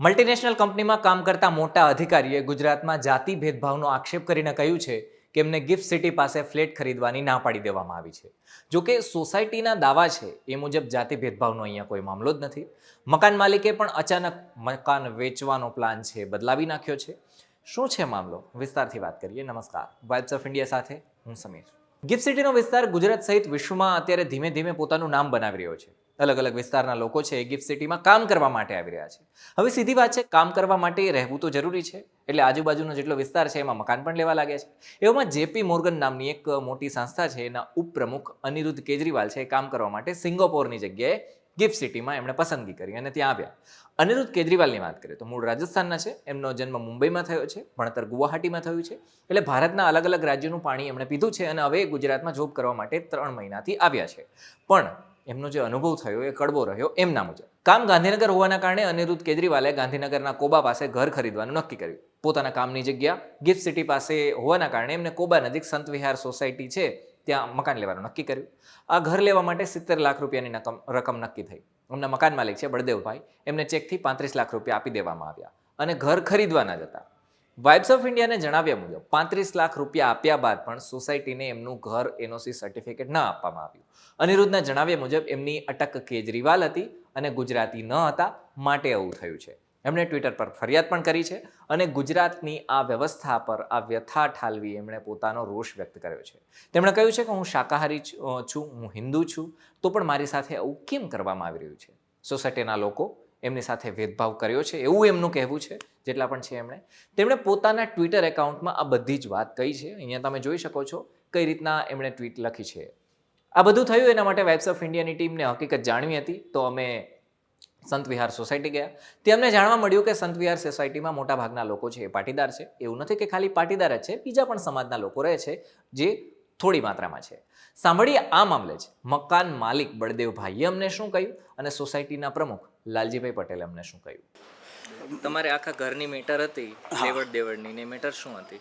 Multinational કંપનીમાં કામ કરતા મોટા અધિકારીએ ગુજરાતમાં જાતિ ભેદભાવનો આક્ષેપ કરીને કહ્યું છે કે એમને ગિફ્ટ સિટી પાસે ફ્લેટ ખરીદવાની ના પાડી દેવામાં આવી છે. જોકે સોસાયટીના દાવા છે એ મુજબ જાતિ ભેદભાવનો અહીંયા કોઈ મામલો જ નથી. મકાન માલિકે પણ અચાનક મકાન વેચવાનો પ્લાન છે બદલાવી નાખ્યો છે. શું છે મામલો? વિસ્તારથી વાત કરીએ. નમસ્કાર. વાઇબ્સ ઓફ ઇન્ડિયા સાથે હું સમીર. ગિફ્ટ સિટીનો વિસ્તાર ગુજરાત સહિત વિશ્વમાં અત્યારે ધીમે ધીમે પોતાનું નામ બનાવી રહ્યો છે. અલગ અલગ વિસ્તારના લોકો છે એ ગિફ્ટ સિટીમાં કામ કરવા માટે આવી રહ્યા છે. હવે સીધી વાત છે, કામ કરવા માટે રહેવું તો જરૂરી છે, એટલે આજુબાજુનો જેટલો વિસ્તાર છે એમાં મકાન પણ લેવા લાગે છે. એવામાં જેપી મોર્ગન નામની એક મોટી સંસ્થા છે, એના ઉપપ્રમુખ અનિરુદ્ધ કેજરીવાલ છે એ કામ કરવા માટે સિંગાપોરની જગ્યાએ ગિફ્ટ સિટીમાં એમણે પસંદગી કરી અને ત્યાં આવ્યા. અનિરુદ્ધ કેજરીવાલની વાત કરીએ તો મૂળ રાજસ્થાનના છે, એમનો જન્મ મુંબઈમાં થયો છે, ભણતર ગુવાહાટીમાં થયું છે, એટલે ભારતના અલગ અલગ રાજ્યોનું પાણી એમણે પીધું છે અને હવે ગુજરાતમાં જોબ કરવા માટે ત્રણ મહિનાથી આવ્યા છે. પણ એમનો જે અનુભવ થયો એ કડવો રહ્યો એમના મુજબ. કામ ગાંધીનગર હોવાના કારણે અનિરુદ્ધ કેજરીવાલે ગાંધીનગરના કોબા પાસે ઘર ખરીદવાનું નક્કી કર્યું. પોતાના કામની જગ્યા ગિફ્ટ સિટી પાસે હોવાના કારણે એમને કોબા નજીક સંત વિહાર સોસાયટી છે ત્યાં મકાન લેવાનું નક્કી કર્યું. આ ઘર લેવા માટે સિત્તેર લાખ રૂપિયાની રકમ નક્કી થઈ. એમના મકાન માલિક છે બળદેવભાઈ. એમને ચેકથી પાંત્રીસ લાખ રૂપિયા આપી દેવામાં આવ્યા અને ઘર ખરીદવાના જ હતા વાઇબ્સ ઓફ ઇન્ડિયાને જણાવ્યા મુજબ, પાંત્રીસ લાખ રૂપિયા આપ્યા બાદ પણ સોસાયટીને એમનું ઘર એનઓસી સર્ટિફિકેટ ન આપવામાં આવ્યું. અનિરુદ્ધના જણાવ્યા મુજબ, એમની અટક કેજરીવાલ હતી અને ગુજરાતી ન હતા, માટે આવું થયું છે. એમણે ટ્વિટર પર ફરિયાદ પણ કરી છે અને ગુજરાતની આ વ્યવસ્થા પર આ વ્યથા ઠાલવી એમણે પોતાનો રોષ વ્યક્ત કર્યો છે. તેમણે કહ્યું છે કે હું શાકાહારી છું, હું હિન્દુ છું, તો પણ મારી સાથે આવું કેમ કરવામાં આવી રહ્યું છે? સોસાયટીના લોકો એમની સાથે ભેદભાવ કર્યો છે, એવું એમનું કહેવું છે, જેટલા પણ છે એમણે. તેમણે પોતાના ટ્વિટર એકાઉન્ટમાં આ બધી જ વાત કહી છે. અહીંયા તમે જોઈ શકો છો કઈ રીતના એમણે ટ્વીટ લખી છે. આ બધું થયું એના માટે વેબ્સ ઓફ ઇન્ડિયાની ટીમને હકીકત જાણવી હતી. તો અમે સંત વિહાર સોસાયટી ગયા. તે અમને જાણવા મળ્યું કે સંત વિહાર સોસાયટીમાં મોટા ભાગના લોકો છે એ પાટીદાર છે. એવું નથી કે ખાલી પાટીદાર જ છે, બીજા પણ સમાજના લોકો રહે છે જે થોડી માત્રામાં છે. સાંભળીએ આ મામલે જ મકાન માલિક બળદેવભાઈએ અમને શું કહ્યું? અને સોસાયટીના પ્રમુખ લાલજીભાઈ પટેલે અમને શું કહ્યું? તમારે આખા ઘરની મેટર હતી લેવડ દેવડની ને મેટર શું હતી?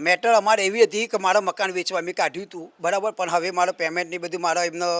મેટર અમારે એવી હતી કે મારા મકાન વેચવા મેં કાઢ્યું હતું બરાબર પણ હવે મારો પેમેન્ટની બધું મારા એમનો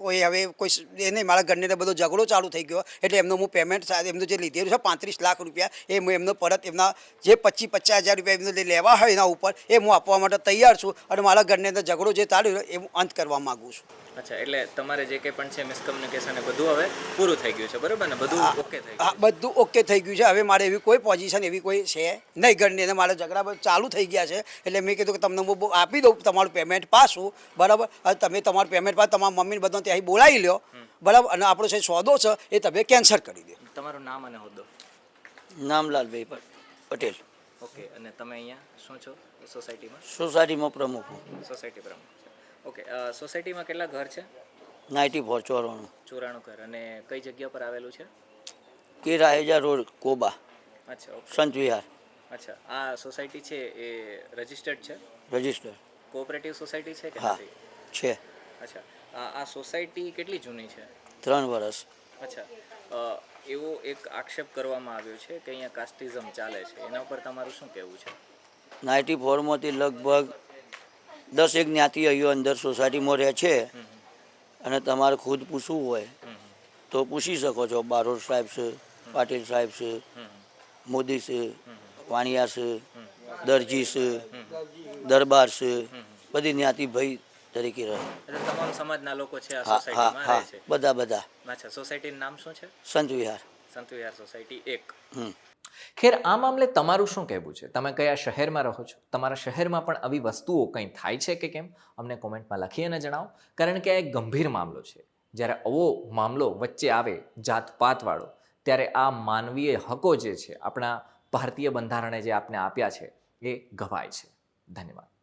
કોઈ હવે કોઈ એ નહીં મારા ઘરને બધો ઝઘડો ચાલુ થઈ ગયો. એટલે એમનું હું પેમેન્ટ એમનું જે લીધેલું છે પાંત્રીસ લાખ રૂપિયા એ હું એમનો પરત એમના જે પચીસ પચાસ હજાર રૂપિયા એમને જે લેવા હોય એના ઉપર એ હું આપવા માટે તૈયાર છું અને મારા ઘરને અંદર ઝઘડો જે ચાલ્યો એ હું અંત કરવા માગું છું. અચ્છા એટલે તમારે જે કંઈ પણ છે મિસકમ્યુનિકેશન એ બધું હવે પૂરું થઈ ગયું છે બરાબર ને? બધું ઓકે થઈ હા બધું ઓકે થઈ ગયું છે. હવે મારે એવી કોઈ પોઝિશન એવી કોઈ છે નહીં ઘરની અંદર. મારા ઝઘડા બધું ચાલુ થઈ ગયા છે. એટલે મેં કીધું કે તમને હું આપી દઉં તમારું પેમેન્ટ પાછું બરાબર? તમે તમારું પેમેન્ટ પાસ તમારા મમ્મીને બધા ત્યાંથી બોલાવી લ્યો. બરાબર? અને આપણો જે સોદો છે એ તમે કેન્સલ કરી દો. તમારું નામ અને હોદ્દો. નામલાલભાઈ પ- પટેલ. ઓકે અને તમે અહીંયા શું છો? સોસાયટીમાં? સોસાયટીમાં પ્રમુખ સોસાયટી પ્રમુખ ઓકે સોસાયટીમાં કેટલા ઘર છે? નાઇન્ટી ફોર ચોરાણું. ચોરાણું ઘર. અને કઈ જગ્યા પર આવેલું છે? કે રાહેજા રોડ કોબા. અચ્છા સંત વિહાર. અચ્છા આ સોસાયટી છે એ રજિસ્ટર્ડ છે? રજિસ્ટર્ડ. કોઓપરેટિવ સોસાયટી છે કે હા છે. અચ્છા. આ સોસાયટી કેટલી જૂની છે? ત્રણ વર્ષ અચ્છા. એવો એક આક્ષેપ કરવામાં આવ્યો છે કે અહીંયા કાસ્ટિઝમ ચાલે છે. એના ઉપર તમારું શું કહેવું છે? નાઇન્ટી ફોરમાંથી લગભગ દસ એક જ્ઞાતિ અહીંયો અંદર સોસાયટીમાં રહે છે અને તમારે ખુદ પૂછવું હોય તો પૂછી શકો છો. બારોટ સાહેબ છે પાટીલ સાહેબ છે મોદી છે વાણિયા છે દરજી છે દરબાર છે બધી જ્ઞાતિ ભાઈ તરીકે રહે. એટલે તમામ સમાજના લોકો છે આ સોસાયટીમાં રહે છે. બધા બધા. અચ્છા સોસાયટીનું નામ શું છે? સંત વિહાર. સંત વિહાર સોસાયટી એક. ખેર આ મામલે તમારું શું કહેવું છે? તમે કયા શહેરમાં રહો છો? તમારા શહેરમાં પણ આવી વસ્તુઓ કંઈ થાય છે કે કેમ? અમને કોમેન્ટમાં લખી અને જણાવો. કારણ કે આ એક ગંભીર મામલો છે. જ્યારે આવો મામલો વચ્ચે આવે જાતપાતવાળો ત્યારે આ માનવીય હકો જે છે આપણા ભારતીય બંધારણે જે આપને આપ્યા છે એ ગવાય છે. ધન્યવાદ.